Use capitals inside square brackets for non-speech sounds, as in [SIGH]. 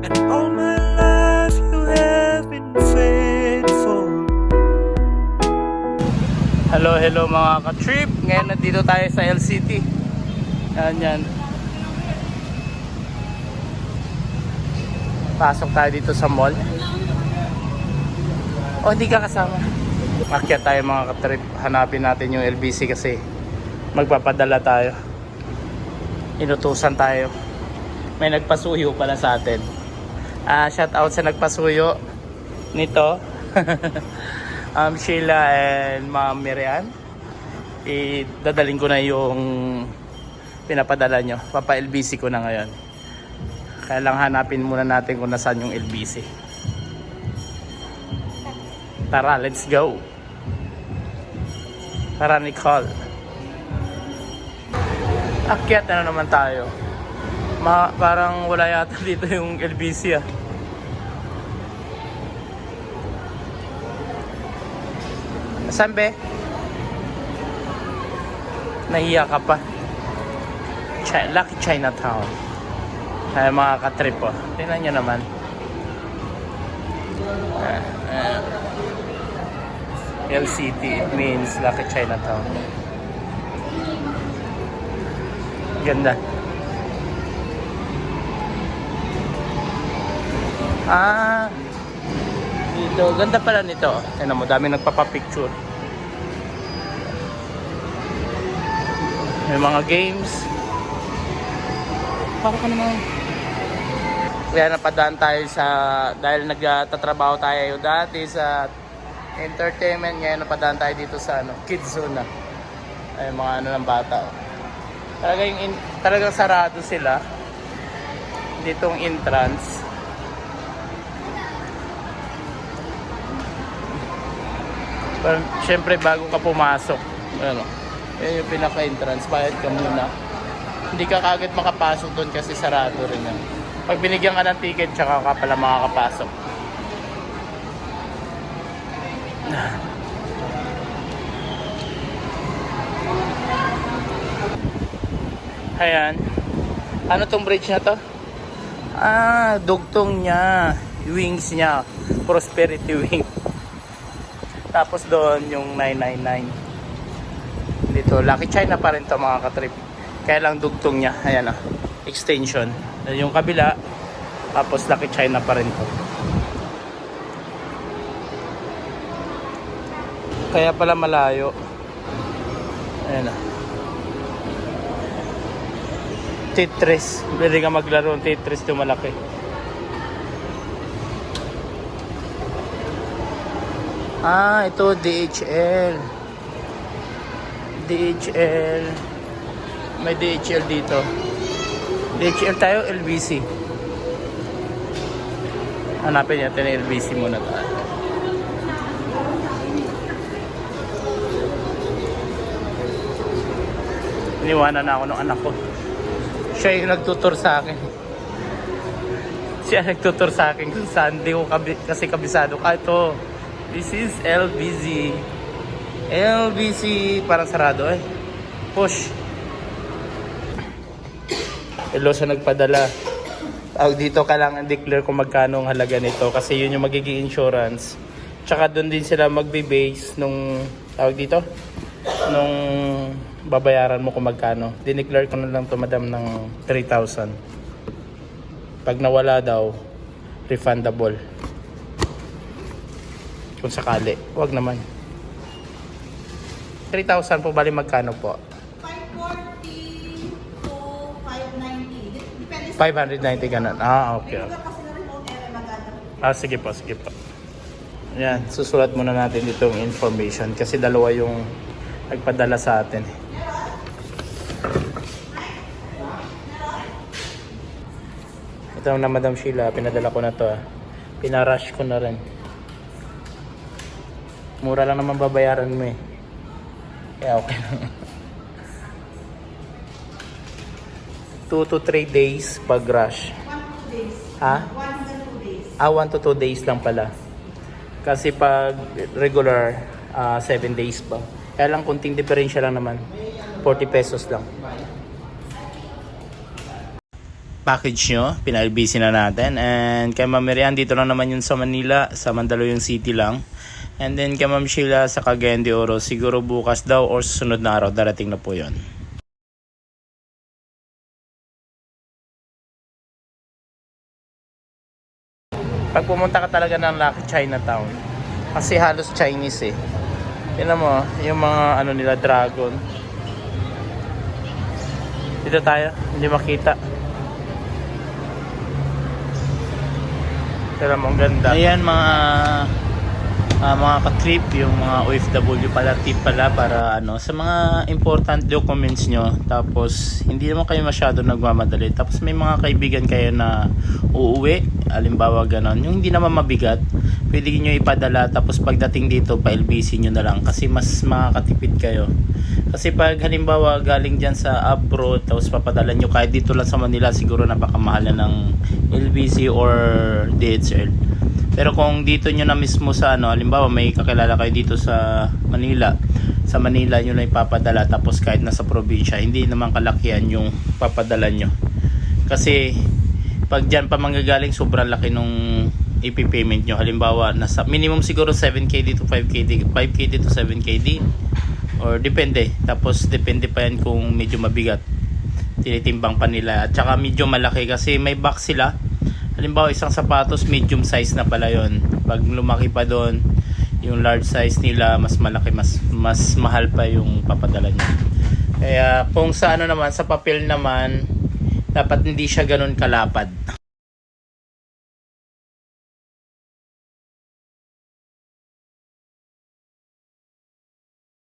And my life you have been faithful. Hello, hello mga ka-trip. Ngayon nandito tayo sa LCT. Yan, yan. Pasok tayo dito sa mall. O, hindi ka kasama. Makyat tayo mga ka-trip. Hanapin natin yung LBC kasi magpapadala tayo. Inutusan tayo. May nagpasuyo pala sa atin. Ah, shout out sa nagpasuyo nito. [LAUGHS] um, Sheila and Ma'am Miriam. Idadaling ko na yung pinapadala nyo. Papa LBC ko na ngayon. Kaya lang hanapin muna natin kung nasaan yung LBC. Tara, let's go. Tara, Nicole. Akyat na naman tayo. Ma parang wala yata [LAUGHS] dito yung LBC ah. Saan be? Nahiya ka pa. Chi- Lucky Chinatown. Ay, mga katrip po. Tingnan nyo naman. Ah, ah. LCT, it means Lucky Chinatown. Ganda. Ah, dito. Ganda pala nito. Tignan mo, dami nagpapapicture. May mga games. Para ka naman. Kaya napadaan tayo sa, dahil nagtatrabaho tayo dati sa entertainment, ngayon napadaan tayo dito sa ano, kids zone na. Ay, mga ano ng bata. Talaga yung, in, talagang sarado sila. Ditong entrance. Parang, syempre bago ka pumasok, ano, yun yung pinaka-entrance, bayad ka muna. Hindi ka kagad makapasok doon kasi sarado rin yan. Pag binigyan ka ng ticket, tsaka ka pala makakapasok. Ayan. Ano tong bridge na to? Ah, dugtong niya. Wings niya. Prosperity [LAUGHS] wing. Tapos doon yung 999. Dito, Lucky China pa rin to mga katrip. Kaya lang dugtong niya. Ayan ah. Extension. Yung kabila. Tapos Lucky China pa rin to. Kaya pala malayo. Ayan ah. Tetris. Pwede ka maglaro ng Tetris yung malaki. Ah, ito DHL. DHL. May DHL dito. DHL tayo, LBC. Hanapin natin yung LBC muna tayo. Iniwanan na ako ng anak ko. Siya yung nagtutur sa akin. Siya nagtutur sa akin kung saan. Hindi ko kabi, kasi kabisado. Ah, ito. This is LBZ. LBC. Parang sarado eh. Push. Hello sa nagpadala. Tawag dito kailangan declare kung magkano ang halaga nito kasi yun yung magiging insurance. Tsaka doon din sila magbe-base nung tawag dito nung babayaran mo kung magkano. Dineclare ko na lang to madam ng 3,000. Pag nawala daw, refundable. Kung sakali, wag naman. 3,000 po bali magkano po? 540 to 590. Depende sa 590 ganun. Ah, okay. okay. kasi na remote area maganda. Ah, sige po, sige po. Yan, susulat muna natin itong information kasi dalawa yung nagpadala sa atin. Ito na Madam Sheila, pinadala ko na to. ah. Pinarush ko na rin. Mura lang naman babayaran mo eh. Kaya okay lang. 2 to 3 days pag rush. 1 to 2 days. Ha? 1 hanggang 2 days. Ah, 1 to 2 days lang pala. Kasi pag regular, 7 days pa. Kaya lang kunting diferensya lang naman. 40 pesos lang. package nyo. Pina-LBC na natin. And kay Ma'am Miriam, dito lang naman yun sa Manila. Sa Mandaluyong City lang. And then kay Ma'am Sheila sa Cagayan de Oro. Siguro bukas daw or susunod na araw. Darating na po yon. Pag pumunta ka talaga ng Lucky Chinatown, kasi halos Chinese eh. Tignan mo, yung mga ano nila, dragon. Dito tayo, hindi makita. Pero ang ganda. Ayan mga ah, mga ka-trip, yung mga OFW pala, tip pala para ano, sa mga important documents nyo. Tapos, hindi naman kayo masyado nagmamadali. Tapos, may mga kaibigan kayo na uuwi. Alimbawa, ganon. Yung hindi naman mabigat, pwede nyo ipadala. Tapos, pagdating dito, pa-LBC nyo na lang. Kasi mas makakatipid kayo. Kasi pag halimbawa galing dyan sa abroad, tapos papadala nyo kahit dito lang sa Manila, siguro napakamahal na ng LBC or DHL. Pero kung dito nyo na mismo sa ano, halimbawa may kakilala kayo dito sa Manila, sa Manila nyo lang ipapadala tapos kahit nasa probinsya, hindi naman kalakihan yung papadala nyo. Kasi pag dyan pa manggagaling, sobrang laki nung ipipayment nyo. Halimbawa, nasa minimum siguro 7KD to 5KD, 5KD to 7KD. Or depende. Tapos depende pa yan kung medyo mabigat. Tinitimbang pa nila. At saka medyo malaki kasi may box sila. Halimbawa isang sapatos medium size na pala yon. Pag lumaki pa doon, yung large size nila mas malaki, mas mas mahal pa yung papadala niya. Kaya kung sa ano naman, sa papel naman, dapat hindi siya ganun kalapad.